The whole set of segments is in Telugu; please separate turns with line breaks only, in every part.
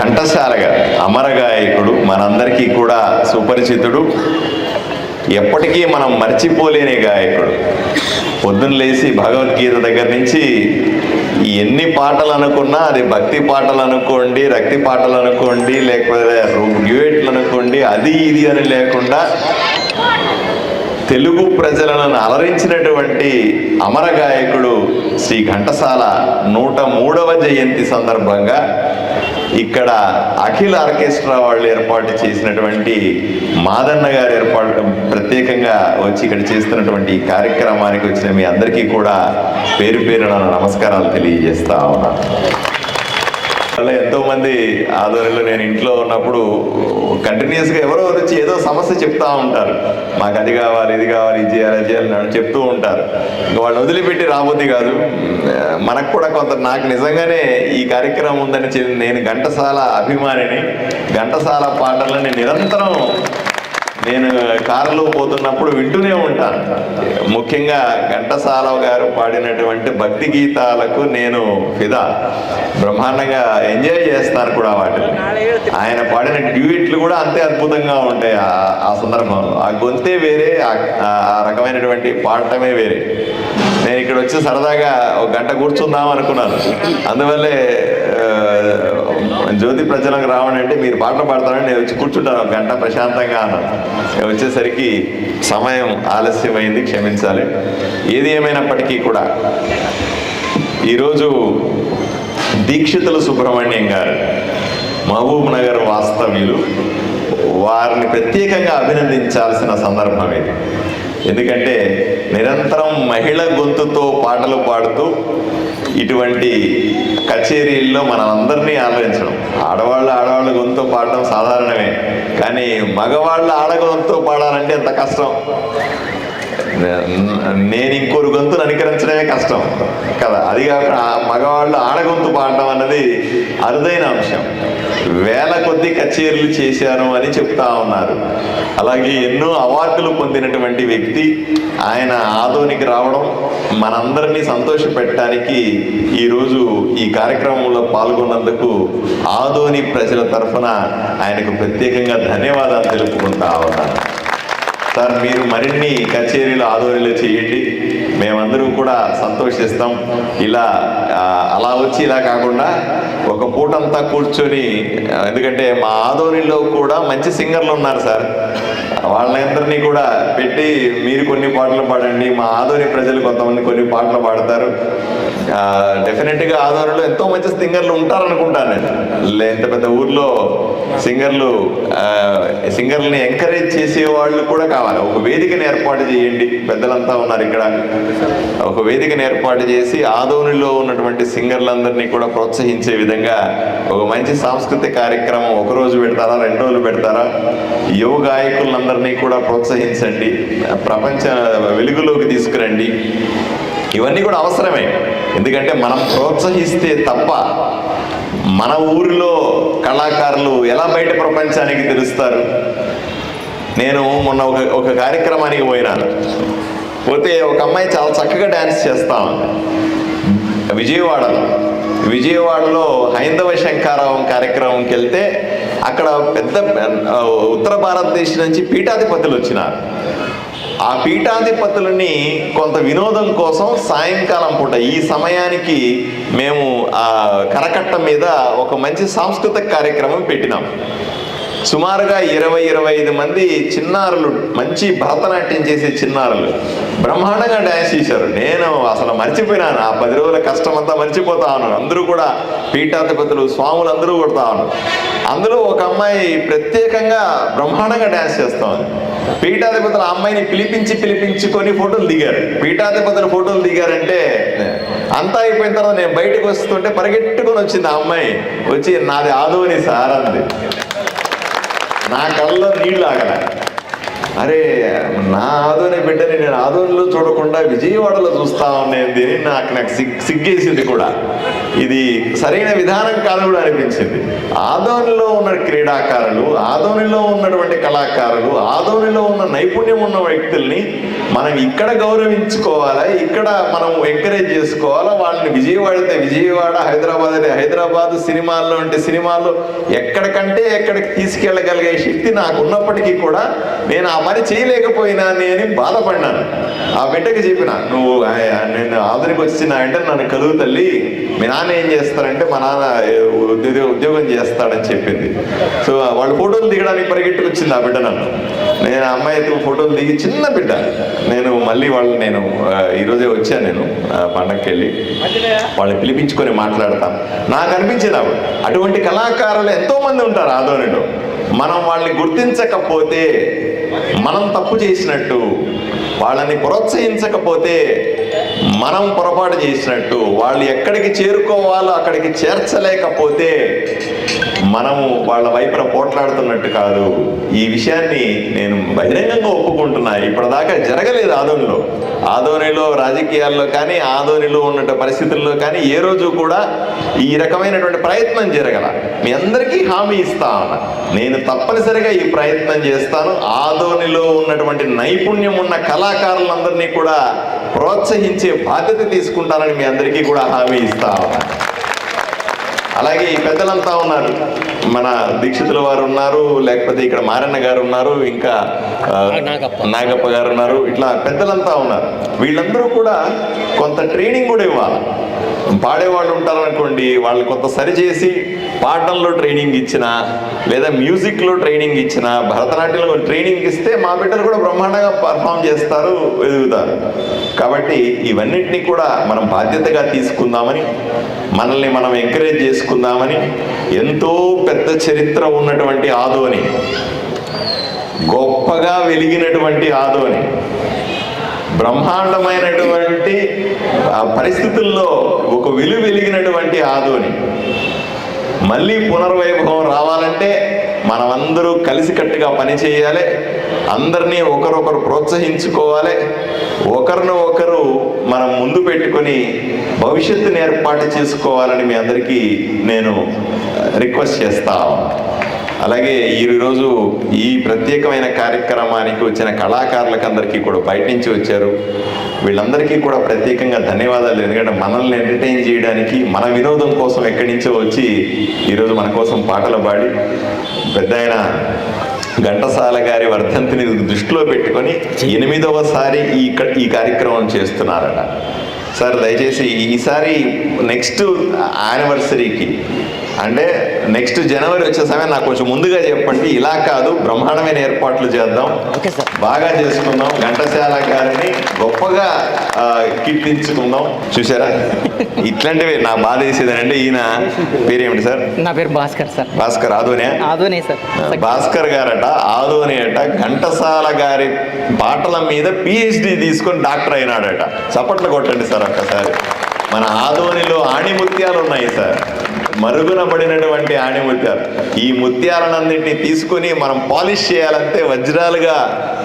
ఘంటసాలగా అమరగాయకుడు మనందరికీ కూడా సుపరిచితుడు. ఎప్పటికీ మనం మర్చిపోలేని గాయకుడు. పొద్దున్న లేచి భగవద్గీత దగ్గర నుంచి ఎన్ని పాటలు అనుకున్నా అది భక్తి పాటలు అనుకోండి రక్తి పాటలు అనుకోండి లేకపోతే డ్యూయెట్లు అనుకోండి అది ఇది అని లేకుండా తెలుగు ప్రజలను అలరించినటువంటి అమర గాయకుడు శ్రీ ఘంటసాల నూట మూడవ జయంతి సందర్భంగా ఇక్కడ అఖిల ఆర్కెస్ట్రా వాళ్ళు ఏర్పాటు చేసినటువంటి మాదన్న గారు ఏర్పాటు ప్రత్యేకంగా వచ్చి ఇక్కడ చేస్తున్నటువంటి ఈ కార్యక్రమానికి వచ్చిన మీ అందరికీ కూడా పేరు పేరున నమస్కారాలు తెలియజేస్తా ఉన్నాను. అలా ఎంతోమంది ఆధ్వర్యంలో నేను ఇంట్లో ఉన్నప్పుడు కంటిన్యూస్గా ఎవరో వచ్చి ఏదో సమస్య చెప్తా ఉంటారు. మాకు అది కావాలి ఇది కావాలి ఇది చేయాలి అది చేయాలి అని చెప్తూ ఉంటారు. ఇంకా వదిలిపెట్టి రాబోద్ది కాదు. మనకు కూడా కొంత నాకు నిజంగానే ఈ కార్యక్రమం ఉందని నేను ఘంటసాల అభిమానిని ఘంటసాల పాటలని నిరంతరం నేను కారులో పోతున్నప్పుడు వింటూనే ఉంటాను. ముఖ్యంగా ఘంటసాల గారు పాడినటువంటి భక్తి గీతాలకు నేను ఫిదా. బ్రహ్మాండంగా ఎంజాయ్ చేస్తాను కూడా వాటిని. ఆయన పాడిన డ్యూయిట్లు కూడా అంతే అద్భుతంగా ఉంటాయి ఆ- ఆ సందర్భంలో. ఆ గొంతే వేరే ఆ- ఆ రకమైనటువంటి పాడటమే వేరే. నేను ఇక్కడ వచ్చి సరదాగా ఒక గంట కూర్చుందాం అనుకున్నాను. అందువల్లే జ్యోతి ప్రజలకు రావడం మీరు పాటలు పాడతారని నేను వచ్చి కూర్చుంటాను ఒక గంట ప్రశాంతంగా అన్నాను. నేను వచ్చేసరికి సమయం ఆలస్యమైంది క్షమించాలి. ఏది ఏమైనప్పటికీ కూడా ఈరోజు దీక్షితుల సుబ్రహ్మణ్యం గారు మహబూబ్ నగర్ వాస్తవ్యులు వారిని ప్రత్యేకంగా అభినందించాల్సిన సందర్భం ఇది. ఎందుకంటే నిరంతరం మహిళ గొంతుతో పాటలు పాడుతూ ఇటువంటి కచేరీల్లో మనందరినీ ఆదరించడం ఆడవాళ్ళు ఆడవాళ్ళ గొంతుతో పాడడం సాధారణమే. కానీ మగవాళ్ళు ఆడగొంతుతో పాడాలంటే ఎంత కష్టం? నేను ఇంకోరు గొంతును అనుకరించడమే కష్టం. కదా? అది కాకుండా మగవాళ్ళు ఆడగొంతు పాడడం అన్నది అరుదైన అంశం. వేల కొద్ది కచేరీలు చేశాను అని చెప్తా ఉన్నారు. అలాగే ఎన్నో అవార్డులు పొందినటువంటి వ్యక్తి ఆయన ఆదోనికి రావడం మనందరినీ సంతోషపెట్టడానికి ఈరోజు ఈ కార్యక్రమంలో పాల్గొన్నందుకు ఆదోని ప్రజల తరఫున ఆయనకు ప్రత్యేకంగా ధన్యవాదాలు తెలుపుకుంటా ఉన్నాను. సార్ మీరు మరిన్ని కచేరీలు ఆధ్వర్యంలో చేయండి. మేమందరూ కూడా సంతోషిస్తాం. ఇలా అలా వచ్చి ఇలా కాకుండా ఒక పూటంతా కూర్చొని ఎందుకంటే మా ఆధ్వర్యంలో కూడా మంచి సింగర్లు ఉన్నారు సార్. వాళ్ళందరినీ కూడా పెట్టి మీరు కొన్ని పాటలు పాడండి మా ఆదోని ప్రజలు కొంతమంది కొన్ని పాటలు పాడతారు. డెఫినెట్గా ఆదోనిలో ఎంతో మంచి సింగర్లు ఉంటారనుకుంటాను ఎంత పెద్ద ఊర్లో సింగర్లు సింగర్లని ఎంకరేజ్ చేసే వాళ్ళు కూడా కావాలి. ఒక వేదికను ఏర్పాటు చేయండి. పెద్దలంతా ఉన్నారు ఇక్కడ. ఒక వేదికను ఏర్పాటు చేసి ఆదోనిలో ఉన్నటువంటి సింగర్లందరినీ కూడా ప్రోత్సహించే విధంగా ఒక మంచి సాంస్కృతిక కార్యక్రమం ఒక రోజు పెడతారా రెండు రోజులు పెడతారా? యువ గాయకులందరినీ కూడా ప్రోత్సహించండి ప్రపంచ వెలుగులోకి తీసుకురండి. ఇవన్నీ కూడా అవసరమే. ఎందుకంటే మనం ప్రోత్సహిస్తే తప్ప మన ఊరిలో కళాకారులు ఎలా బయట ప్రపంచానికి తెలుస్తారు? నేను మొన్న ఒక ఒక కార్యక్రమానికి పోయినాను పోతే ఒక అమ్మాయి చాలా చక్కగా డ్యాన్స్ చేస్తా ఉంది. విజయవాడలో. విజయవాడలో హైందవ శంకారావం కార్యక్రమంకి వెళ్తే అక్కడ పెద్ద ఉత్తర భారతదేశం నుంచి పీఠాధిపతులు వచ్చినారు. ఆ పీఠాధిపతులని కొంత వినోదం కోసం సాయంకాలం పూట ఈ సమయానికి మేము ఆ కరకట్ట మీద ఒక మంచి సాంస్కృతిక కార్యక్రమం పెట్టినాం. సుమారుగా ఇరవై ఇరవై ఐదు మంది చిన్నారులు మంచి భరతనాట్యం చేసే చిన్నారులు. బ్రహ్మాండంగా డ్యాన్స్ చేశారు. నేను అసలు మర్చిపోయినాను. ఆ పది రోజుల కష్టం అంతా మర్చిపోతా ఉన్నాను. అందరూ కూడా పీఠాధిపతులు స్వాములు అందరూ కొడతా ఉన్నారు. అందులో ఒక అమ్మాయి ప్రత్యేకంగా బ్రహ్మాండంగా డ్యాన్స్ చేస్తా ఉంది. పీఠాధిపతులు ఆ అమ్మాయిని పిలిపించి పిలిపించుకొని ఫోటోలు దిగారు. పీఠాధిపతులు ఫోటోలు దిగారంటే అంతా అయిపోయిన తర్వాత నేను బయటకు వస్తుంటే పరిగెట్టుకొని వచ్చింది ఆ అమ్మాయి. వచ్చి నాది ఆదోని సార్ అంది. நான் கல்ல நீள் ஆகலை అరే నా ఆదోని బిడ్డని నేను ఆదోనిలో చూడకుండా విజయవాడలో చూస్తా ఉన్నది అని నాకు నాకు సిగ్ సిగ్గేసింది కూడా. ఇది సరైన విధానం కాదు కూడా అనిపించింది. ఆదోనిలో ఉన్న క్రీడాకారులు ఆదోనిలో ఉన్నటువంటి కళాకారులు ఆదోనిలో ఉన్న నైపుణ్యం ఉన్న వ్యక్తుల్ని మనం ఇక్కడ గౌరవించుకోవాలా ఇక్కడ మనం ఎంకరేజ్ చేసుకోవాలా వాళ్ళని విజయవాడ విజయవాడ హైదరాబాద్ అయితే హైదరాబాద్ సినిమాల్లో అంటే సినిమాల్లో ఎక్కడికంటే ఎక్కడికి తీసుకెళ్ళగలిగే శక్తి నాకు ఉన్నప్పటికీ కూడా నేను ఆ పని చేయలేకపోయినా అని బాధపడినాను. ఆ బిడ్డకి చెప్పిన నువ్వు నేను ఆదరికి వచ్చిన అంటే నన్ను కలుగు తల్లి. మీ నాన్న ఏం చేస్తారంటే మా నాన్న ఉద్యోగం చేస్తాడని చెప్పింది. సో వాళ్ళు ఫోటోలు దిగడానికి పరిగెట్టుకొచ్చింది ఆ బిడ్డ నన్ను. నేను ఆ అమ్మాయితో ఫోటోలు దిగి చిన్న బిడ్డ. నేను మళ్ళీ వాళ్ళు నేను ఈరోజే వచ్చాను నేను పండగకి వెళ్ళి. వాళ్ళని పిలిపించుకొని మాట్లాడతాను నాకు అనిపించింది ఆవిడ. అటువంటి కళాకారులు ఎంతోమంది ఉంటారు ఆదోనిలో. మనం వాళ్ళని గుర్తించకపోతే మనం తప్పు చేసినట్టు వాళ్ళని ప్రోత్సహించకపోతే మనం పొరపాటు చేసినట్టు వాళ్ళు ఎక్కడికి చేరుకోవాలో అక్కడికి చేర్చలేకపోతే మనము వాళ్ళ వైపున పోట్లాడుతున్నట్టు కాదు. ఈ విషయాన్ని నేను బహిరంగంగా ఒప్పుకుంటున్నా. ఇప్పటిదాకా జరగలేదు ఆదోనిలో. ఆదోనిలో రాజకీయాల్లో కానీ ఆదోనిలో ఉన్న పరిస్థితుల్లో కానీ ఏ రోజు కూడా ఈ రకమైనటువంటి ప్రయత్నం జరగల. మీ అందరికీ హామీ ఇస్తా నేను తప్పనిసరిగా ఈ ప్రయత్నం చేస్తాను. ఆదోనిలో ఉన్నటువంటి నైపుణ్యం ఉన్న కళాకారులందరినీ కూడా ప్రోత్సహించే బాధ్యత తీసుకుంటానని మీ అందరికీ కూడా హామీ ఇస్తా ఉన్నా. అలాగే ఈ పెద్దలంతా ఉన్నారు. మన దీక్షితుల వారు ఉన్నారు లేకపోతే ఇక్కడ మారన్న గారు ఉన్నారు ఇంకా.
నాగప్ప
గారు ఉన్నారు. ఇట్లా పెద్దలంతా ఉన్నారు. వీళ్ళందరూ కూడా కొంత ట్రైనింగ్ కూడా ఇవ్వాలి. పాడేవాళ్ళు ఉంటారు అనుకోండి వాళ్ళు కొంత సరిచేసి పాటల్లో ట్రైనింగ్ ఇచ్చిన లేదా మ్యూజిక్లో ట్రైనింగ్ ఇచ్చిన భరతనాట్యంలో ట్రైనింగ్ ఇస్తే మా బిడ్డలు కూడా బ్రహ్మాండంగా పర్ఫామ్ చేస్తారు ఎదుగుతారు. కాబట్టి ఇవన్నింటినీ కూడా మనం బాధ్యతగా తీసుకుందామని మనల్ని మనం ఎంకరేజ్ చేసుకుందామని ఎంతో పెద్ద చరిత్ర ఉన్నటువంటి ఆదోని గొప్పగా వెలిగినటువంటి ఆదోని బ్రహ్మాండమైనటువంటి ఆ పరిస్థితుల్లో ఒక వెలుగు వెలిగినటువంటి ఆదోని మళ్ళీ పునర్వైభవం రావాలంటే మనమందరూ కలిసికట్టుగా పనిచేయాలి అందరినీ ఒకరొకరు ప్రోత్సహించుకోవాలి. ఒకరిని ఒకరు మనం ముందు పెట్టుకొని భవిష్యత్తుని ఏర్పాటు చేసుకోవాలని మీ అందరికీ నేను రిక్వెస్ట్ చేస్తా అలాగే ఈరోజు ఈ ప్రత్యేకమైన కార్యక్రమానికి వచ్చిన కళాకారులకు అందరికీ కూడా బయట నుంచి వచ్చారు. వీళ్ళందరికీ కూడా ప్రత్యేకంగా ధన్యవాదాలు. ఎందుకంటే మనల్ని ఎంటర్టైన్ చేయడానికి మన వినోదం కోసం ఎక్కడి నుంచో వచ్చి ఈరోజు మన కోసం పాటలు పాడి పెద్ద ఆయన ఘంటసాల గారి వర్ధంతిని దృష్టిలో పెట్టుకొని ఎనిమిదవసారి ఈ ఈ కార్యక్రమం చేస్తున్నారట. సార్ దయచేసి ఈసారి నెక్స్ట్ యానివర్సరీకి అంటే నెక్స్ట్ జనవరి వచ్చే సమయం నాకు కొంచెం ముందుగా చెప్పండి. ఇలా కాదు బ్రహ్మాండమైన ఏర్పాట్లు చేద్దాం. బాగా చేసుకుందాం. ఘంటసాల గారిని గొప్పగా కీర్తించుకుందాం. చూసారా ఇట్లాంటివి నా బాధ వేసేది అంటే ఈయన పేరేమిటి సార్?
నా పేరు భాస్కర్ సార్.
భాస్కర్ ఆదోనే?
ఆదోనే సార్.
భాస్కర్ గారట ఆదోని అట ఘంటసాల గారి పాటల మీద పిహెచ్డి తీసుకొని డాక్టర్ అయినాడట. చప్పట్లు కొట్టండి సార్ ఒక్కసారి. మన ఆదోనిలో ఆణిముత్యాలు ఉన్నాయి సార్. మరుగున పడినటువంటి ఆణిముత్యాలు ఈ ముత్యాలన్నింటినీ తీసుకొని మనం పాలిష్ చేయాలంటే వజ్రాలుగా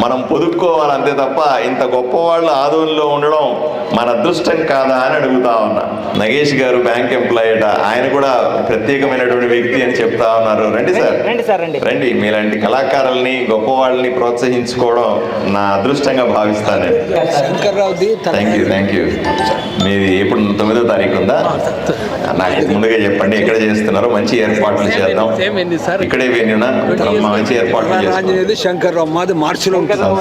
మనం పొదుక్కోవాలంతే తప్ప ఇంత గొప్పవాళ్ళు ఆదోనిలో ఉండడం మన అదృష్టం కాదా అని అడుగుతా ఉన్నా. నగేష్ గారు బ్యాంక్ ఎంప్లాయ్ అట ఆయన కూడా ప్రత్యేకమైనటువంటి వ్యక్తి అని చెప్తా ఉన్నారు. రండి సార్.
రండి సార్ రండి.
రండి మీలాంటి కళాకారుల్ని గొప్ప వాళ్ళని ప్రోత్సహించుకోవడం నా అదృష్టంగా భావిస్తాను థ్యాంక్ యూ థ్యాంక్ యూ మీది ఎప్పుడు తొమ్మిదో తారీఖు ఉందా? నాకు ముందుగా చెప్పండి. ఎక్కడ చేస్తున్నారో మంచి ఏర్పాట్లు చేద్దాం? ఇక్కడే వెన్యూనా మంచి ఏర్పాట్లు చేస్తాం.
శంకర్రావు మాది మార్చిలో
శంకర్రావు.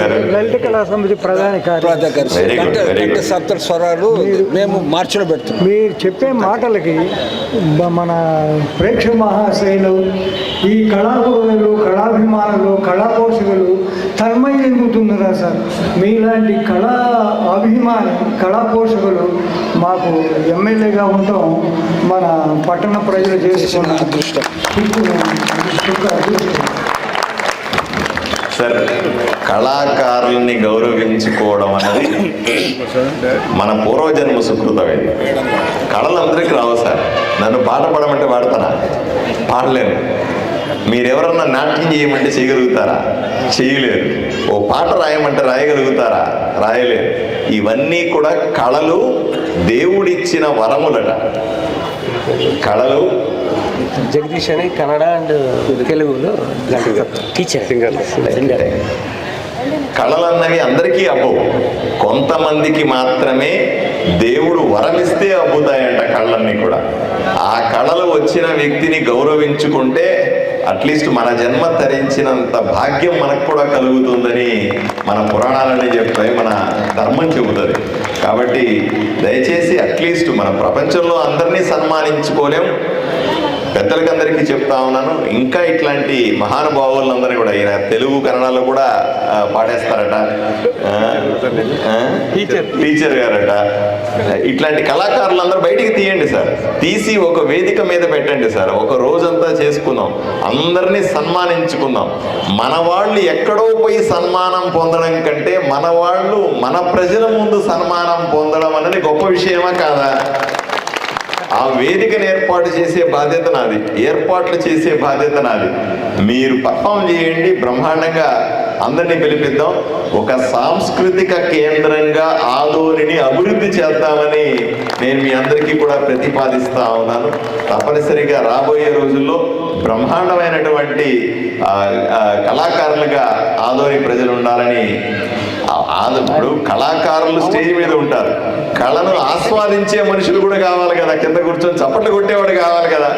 గారు.
లలిత కళా సమితి ప్రధాన కార్యదర్శి.
సప్త స్వరాలు మేము మార్చిలో పెడుతున్నాం.
మీరు చెప్పే మాటలకి మన ప్రేక్షక మహాశైలు ఈ కళాగురువులు కళాభిమానులు కళాపోషకులు కదా సార్? మీలాంటి కళా అభిమాని కళా పోషకులు మాకు ఎమ్మెల్యేగా ఉండటం మన పట్టణ ప్రజలు చేసుకున్న
అదృష్టం
సార్ కళాకారుల్ని గౌరవించుకోవడం అనేది మన పూర్వజన్మ సుకృతం కళలు అందరికీ రావు సార్. నన్ను పాట పాడమంటే పాడతానా? పాడలేను. మీరెవరన్నా నాట్యం చేయమంటే చేయగలుగుతారా? చేయలేరు. ఓ పాట రాయమంటే రాయగలుగుతారా? రాయలేరు. ఇవన్నీ కూడా కళలు దేవుడిచ్చిన వరములట. కళలు
జగదీష్ అని కన్నడ అండ్ తెలుగులో టీచర్. Singer singer.
కళలన్నవి అందరికీ అబ్బవు. కొంతమందికి మాత్రమే దేవుడు వరమిస్తే అబ్బుతాయంట కళ్ళన్నీ కూడా. ఆ కళలు వచ్చిన వ్యక్తిని గౌరవించుకుంటే అట్లీస్ట్ మన జన్మ తరించినంత భాగ్యం మనకు కూడా కలుగుతుందని మన పురాణాలన్నీ చెప్తాయి మన ధర్మం చెబుతుంది. కాబట్టి దయచేసి అట్లీస్ట్ మన ప్రపంచంలో అందరినీ సన్మానించుకోలేం. పెద్దలకి అందరికీ చెప్తా ఉన్నాను. ఇంకా ఇట్లాంటి మహానుభావులందరినీ కూడా ఈయన తెలుగు కన్నడలో కూడా పాడేస్తారట. Teacher teacher గారట. ఇట్లాంటి కళాకారులందరూ బయటికి తీయండి సార్. తీసి ఒక వేదిక మీద పెట్టండి సార్. ఒక రోజంతా చేసుకుందాం. అందరినీ సన్మానించుకుందాం. మన వాళ్ళు ఎక్కడో పోయి సన్మానం పొందడం కంటే మన వాళ్ళు మన ప్రజల ముందు సన్మానం పొందడం అనేది గొప్ప విషయమా కాదా? ఆ వేదికను ఏర్పాటు చేసే బాధ్యత నాది. ఏర్పాట్లు చేసే బాధ్యత నాది. మీరు పర్ఫామ్ చేయండి బ్రహ్మాండంగా అందరినీ పిలిపిద్దాం. ఒక సాంస్కృతిక కేంద్రంగా ఆదోనిని అభివృద్ధి చేద్దామని నేను మీ అందరికీ కూడా ప్రతిపాదిస్తా ఉన్నాను. తప్పనిసరిగా రాబోయే రోజుల్లో బ్రహ్మాండమైనటువంటి కళాకారులుగా ఆదోని ప్రజలు ఉండాలని ఇప్పుడు కళాకారులు స్టేజ్ మీద ఉంటారు. కళను ఆస్వాదించే మనుషులు కూడా కావాలి కదా. కింద కూర్చొని చప్పట్లు కొట్టేవాడు కావాలి కదా.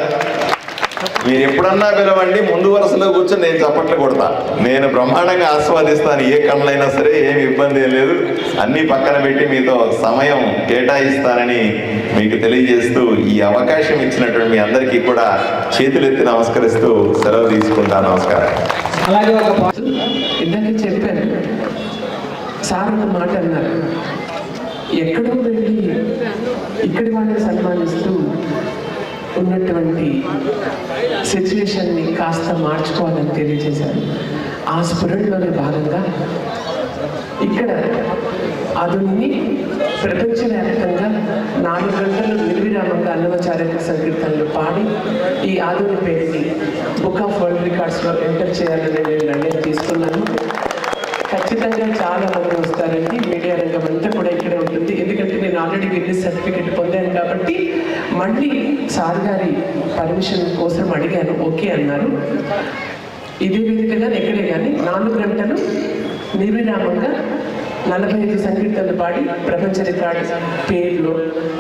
మీరు ఎప్పుడన్నా పిలవండి ముందు వరుసలో కూర్చొని నేను చప్పట్లు కొడతా. నేను బ్రహ్మాండంగా ఆస్వాదిస్తాను. ఏ కళ్ళైనా సరే ఏమి ఇబ్బంది లేదు. అన్ని పక్కన పెట్టి మీతో సమయం కేటాయిస్తానని మీకు తెలియజేస్తూ ఈ అవకాశం ఇచ్చినటువంటి మీ అందరికీ కూడా చేతులెత్తి నమస్కరిస్తూ సెలవు తీసుకుంటాను నమస్కారం
అలాగే ఒక పా-
ఇందాక చెప్పాను సార్ ఒక మాట అన్నారు. ఎక్కడో వెళ్ళి ఇక్కడి వాళ్ళని సన్మానిస్తూ ఉన్నటువంటి సిచ్యువేషన్ని కాస్త మార్చుకోవాలని తెలియజేశారు. ఆ స్ఫురణలోనే భాగంగా ఇక్కడ అదుని ప్రపంచవ్యాప్తంగా నాలుగు గంటలు నిర్విరామంగా అన్నమాచార్య సంకీర్తనలు పాడి ఈ ఆధుని పేరుని బుక్ ఆఫ్ వరల్డ్ రికార్డ్స్లో ఎంటర్ చేయాలని నేను నిర్ణయం తీసుకున్నాను. ఖచ్చితంగా చాలా మంది వస్తారండి. మీడియా రంగం అంతా కూడా ఇక్కడే ఉంటుంది. ఎందుకంటే నేను ఆల్రెడీ గిన్నెస్ సర్టిఫికెట్ పొందాను కాబట్టి మళ్ళీ సార్ గారి పర్మిషన్ కోసం అడిగాను. ఓకే అన్నారు. ఇదే విధంగా ఎక్కడే కానీ నాలుగు గంటలు నిర్విరామంగా నలభై ఐదు సంగీతాలు పాడి ప్రపంచ రికార్డు పేరులో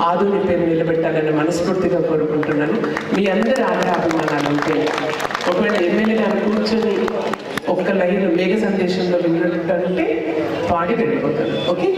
ఆధునిక పేరు నిలబెట్టాలని మనస్ఫూర్తిగా కోరుకుంటున్నాను. మీ అందరి ఆదరాభిమానాలు ఉంటే ఒకవేళ ఎమ్మెల్యే గారు కూర్చొని ఒక్క లైన్ మేఘ సందేశంలో విన్నట్టు అంటే పాడి వెళ్ళిపోతాను ఓకే?